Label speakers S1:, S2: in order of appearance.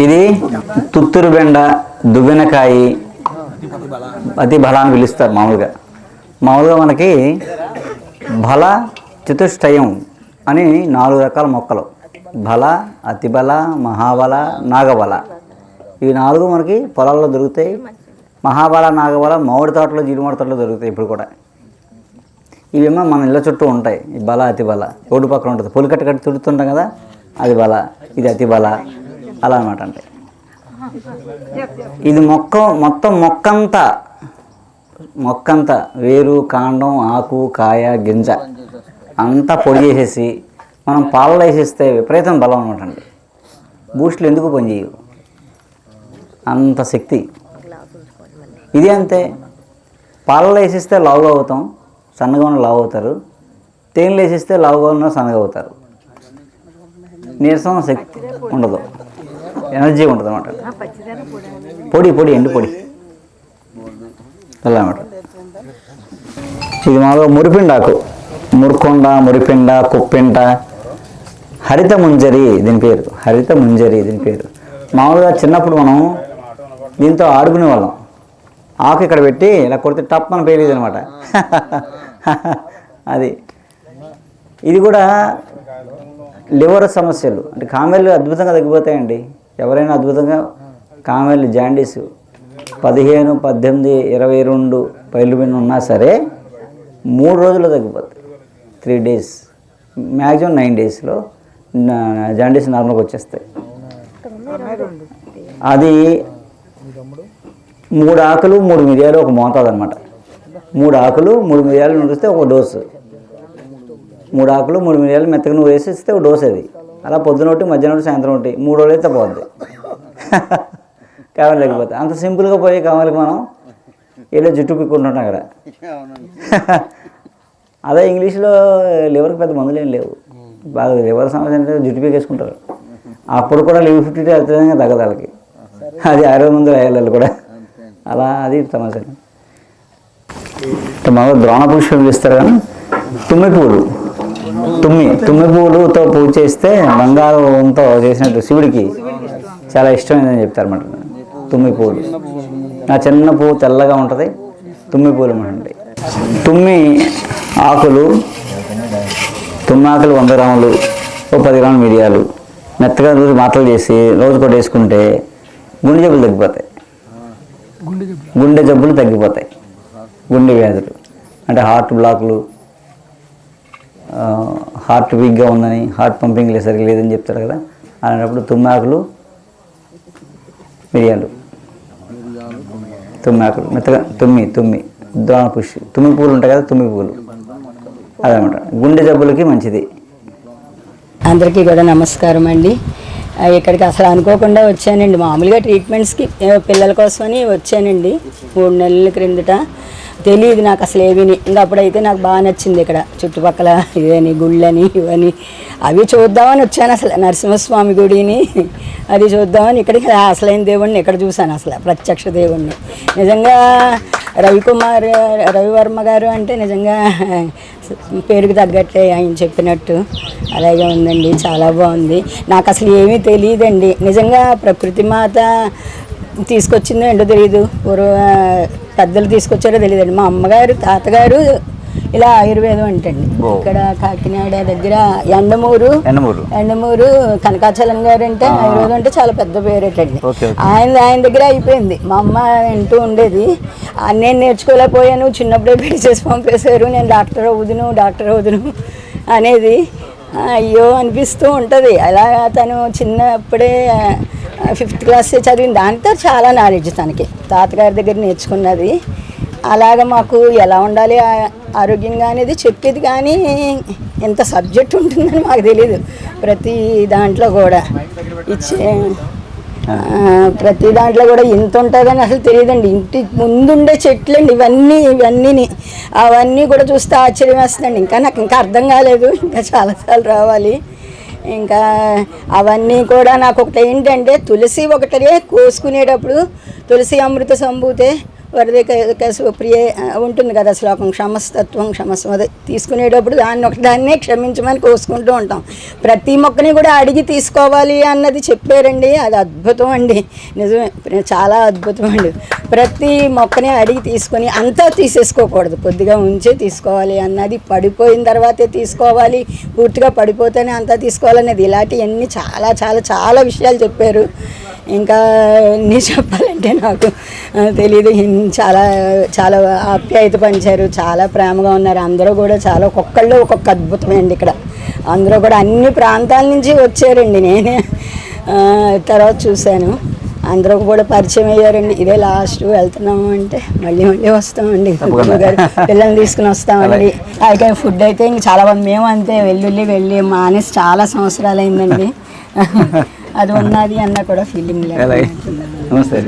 S1: ఇది తుత్తూరు బెండ దువ్వెనకాయి అతి బల అని పిలుస్తారు మామూలుగా. మామూలుగా మనకి బల చతుష్టయం అని నాలుగు రకాల మొక్కలు. బల అతిబల మహాబల నాగబల. ఇవి నాలుగు మనకి పొలాల్లో దొరుకుతాయి. మహాబల నాగబల మామిడి తోటలో జీడిమాడి తోటలో దొరుకుతాయి ఇప్పుడు కూడా. ఇవేమో మన ఇళ్ళ చుట్టూ ఉంటాయి. ఈ బల అతి బల రోడ్డు పక్కన ఉంటుంది. పులికట్ట కట్టి తుడుతుంటాం కదా అది బల. ఇది అతి బల అలా అనమాట అంటే. ఇది మొక్క మొత్తం మొక్కంతా మొక్కంతా వేరు కాండం ఆకు కాయ గింజ అంతా పొడి చేసేసి మనం పాలలో వేసేస్తే విపరీతం బలం అనమాట అండి. బూస్ట్లు ఎందుకు పనిచేయవు? అంత శక్తి. ఇది అంతే. పాలలో వేసిస్తే లావుగా అవుతాం సన్నగా ఉన్న లావు అవుతారు. తేనెలు వేసిస్తే లావుగా ఉన్న సన్నగా అవుతారు. నీరసం శక్తి ఉండదు. ఎనర్జీ ఉంటుంది అనమాట పొడి. పొడి ఎండు పొడి. అనమాట ఇది మామూలుగా మురిపిండాకు. మురుకొండ మురిపిండ కుప్పింట. హరిత ముంజరి దీని పేరు. హరిత ముంజరి దీని పేరు. మామూలుగా చిన్నప్పుడు మనం దీంతో ఆడుకునే వాళ్ళం. ఆకు ఇక్కడ పెట్టి ఇలా కొడితే టప్ అని పేలేదు అనమాట. అది. ఇది కూడా లివర్ సమస్యలు. అంటే కామెర్లు అద్భుతంగా తగ్గిపోతాయండి. ఎవరైనా అద్భుతంగా కామెల్ జాండీస్ పదిహేను పద్దెనిమిది ఇరవై రెండు పైలు ఉన్నా సరే మూడు రోజుల్లో తగ్గిపోతుంది త్రీ డేస్. మ్యాక్సిమం నైన్ డేస్లో జాండీస్ నార్మల్గా వచ్చేస్తాయి. అది మూడు ఆకులు మూడు మిరియాలు ఒక మోతాదు అనమాట మూడు ఆకులు మూడు మిరియాలు నూరిస్తే ఒక డోసు. మూడు ఆకులు మూడు మిరియాలు మెత్తగా నువ్వు వేసి ఇస్తే ఒక డోస్ అది. అలా పొద్దున ఒకటి మధ్యాహ్నం ఒకటి సాయంత్రం ఒకటి మూడు రోజులు అయితే పోద్ది. కావాలి లేకపోతే. అంత సింపుల్గా పోయి కావాలి మనం ఏదో జుట్టు పిక్కుంటున్నాం అక్కడ. అదే ఇంగ్లీష్లో లివర్కి పెద్ద మందులు ఏం లేవు. బాగా లివర్ సమస్య అంటే జుట్టు పీకేసుకుంటారు. అప్పుడు కూడా లివర్ ఫిఫ్టీ అత్యధికంగా తగ్గదు వాళ్ళకి. అది ఆరోగ్య మందులు వేయాలి కూడా. అలా అది సమస్య. మామూలుగా ద్రోణ పురుషులు ఇస్తారు కానీ తుమ్మిపూలు. తుమ్మి తుమ్మి పువ్వులతో పూజ చేస్తే బంగారంతో చేసినట్టు శివుడికి చాలా ఇష్టమైందని చెప్తారు అన్నమాట తుమ్మి పువ్వులు నా చిన్న పువ్వు తెల్లగా ఉంటుంది. తుమ్మి పువ్వులు అన్నమాట. తుమ్మి ఆకులు తుమ్మి ఆకులు వంద గ్రాములు ఓ పది గ్రాములు మిరియాలు మెత్తగా రోజు మాటలు చేసి రోజు కూడా వేసుకుంటే గుండె జబ్బులు తగ్గిపోతాయి. గుండె జబ్బులు తగ్గిపోతాయి. గుండె వ్యాధులు. అంటే హార్ట్ బ్లాక్లు హార్ట్ వీక్గా ఉందని హార్ట్ పంపింగ్ లేదు సరిగ్గా లేదని చెప్తారు కదా. అలాంటప్పుడు తుమ్మాకులు మిరియాలు. తుమ్మాకులు మెత్తగా తుమ్మి తుమ్మి. దోమ పుష్టి తుమ్మి పువ్వులు ఉంటాయి కదా తుమ్మి పువ్వులు. అదనమాట గుండె జబ్బులకి మంచిది.
S2: అందరికీ కూడా నమస్కారం అండి. ఇక్కడికి అసలు అనుకోకుండా వచ్చానండి. మామూలుగా ట్రీట్మెంట్స్కి పిల్లల కోసమని వచ్చానండి. మూడు నెలల క్రిందట. తెలియదు నాకు అసలు ఏవిని ఇంకా అప్పుడైతే నాకు బాగా నచ్చింది ఇక్కడ చుట్టుపక్కల ఇవని గుళ్ళని ఇవని. అవి చూద్దామని వచ్చాను అసలు నరసింహస్వామి గుడిని. అది చూద్దామని ఇక్కడికి అసలైన దేవుడిని ఇక్కడ చూశాను అసలు ప్రత్యక్ష దేవుణ్ణి. నిజంగా రవికుమార్ రవివర్మ గారు అంటే నిజంగా పేరుకు తగ్గట్టే ఆయన చెప్పినట్టు. అలాగే ఉందండి చాలా బాగుంది. నాకు అసలు ఏమీ తెలియదండి. నిజంగా ప్రకృతి మాత తీసుకొచ్చిందో ఏంటో తెలియదు పూర్వ పెద్దలు తీసుకొచ్చారో తెలియదండి. మా అమ్మగారు తాతగారు ఇలా ఆయుర్వేదం అంటండి. ఇక్కడ కాకినాడ దగ్గర ఎండమూరు
S1: ఎండమూరు.
S2: కనకాచలం గారు అంటే ఆయుర్వేదం అంటే చాలా పెద్ద పేరేటండి. ఆయన ఆయన దగ్గర అయిపోయింది. మా అమ్మ వింటూ ఉండేది. నేను నేర్చుకోలేకపోయాను చిన్నప్పుడే పెళ్ళి చేసి పంపేశారు నేను డాక్టర్ అవుదును డాక్టర్ అవుదును అనేది అయ్యో అనిపిస్తూ ఉంటుంది. అలా తను చిన్నప్పుడే ఫిఫ్త్ క్లాస్ చదివింది? దాంతో చాలా నాలెడ్జ్ తనకి. తాతగారి దగ్గర నేర్చుకున్నది. అలాగ మాకు ఎలా ఉండాలి ఆరోగ్యంగా అనేది చెప్పేది కానీ ఎంత సబ్జెక్ట్ ఉంటుందని మాకు తెలియదు ప్రతి దాంట్లో కూడా ఇచ్చే ప్రతి దాంట్లో కూడా ఇంత ఉంటుందని అసలు తెలియదండి. ఇంటి ముందుండే చెట్లు అండి ఇవన్నీ ఇవన్నీని. అవన్నీ కూడా చూస్తే ఆశ్చర్యం వేస్తుందండి. ఇంకా నాకు ఇంకా అర్థం కాలేదు. ఇంకా చాలాసార్లు రావాలి. ఇంకా అవన్నీ కూడా నాకు ఒకటి ఏంటంటే తులసి ఒకటే కోసుకునేటప్పుడు తులసి అమృత సంభూతే వరదే సుప్రియ ఉంటుంది కదా శ్లోకం క్షమస్తత్వం క్షమస్వం అదే తీసుకునేటప్పుడు దాన్ని ఒకదాన్నే క్షమించమని కోసుకుంటూ ఉంటాం. ప్రతి మొక్కని కూడా అడిగి తీసుకోవాలి అన్నది చెప్పారండి అది అద్భుతం అండి. నిజమే చాలా అద్భుతం అండి. ప్రతి మొక్కని అడిగి తీసుకొని అంతా తీసేసుకోకూడదు కొద్దిగా ఉంచే తీసుకోవాలి అన్నది పడిపోయిన తర్వాతే తీసుకోవాలి పూర్తిగా పడిపోతేనే అంతా తీసుకోవాలనేది. ఇలాంటివన్నీ చాలా చాలా చాలా విషయాలు చెప్పారు. ఇంకా ఎన్ని చెప్పాలంటే నాకు తెలియదు చాలా చాలా ఆప్యాయత పంచారు చాలా ప్రేమగా ఉన్నారు. అందరూ కూడా చాలా ఒక్కొక్కళ్ళు ఒక్కొక్క అద్భుతమే అండి ఇక్కడ. అందరూ కూడా అన్ని ప్రాంతాల నుంచి వచ్చారండి నేనే. తర్వాత చూశాను. అందరూ కూడా పరిచయం అయ్యారండి. ఇదే లాస్ట్ వెళ్తున్నాము అంటే మళ్ళీ మళ్ళీ వస్తామండి. గారు పిల్లల్ని తీసుకుని వస్తామండి. అయితే ఫుడ్ అయితే ఇంక చాలా మంది మేము అంతే వెల్లుల్లి వెళ్ళి మానేసి చాలా సంవత్సరాలు అయిందండి అది ఉన్నది అన్న కూడా ఫీలింగ్ లేదు
S1: నమస్తే.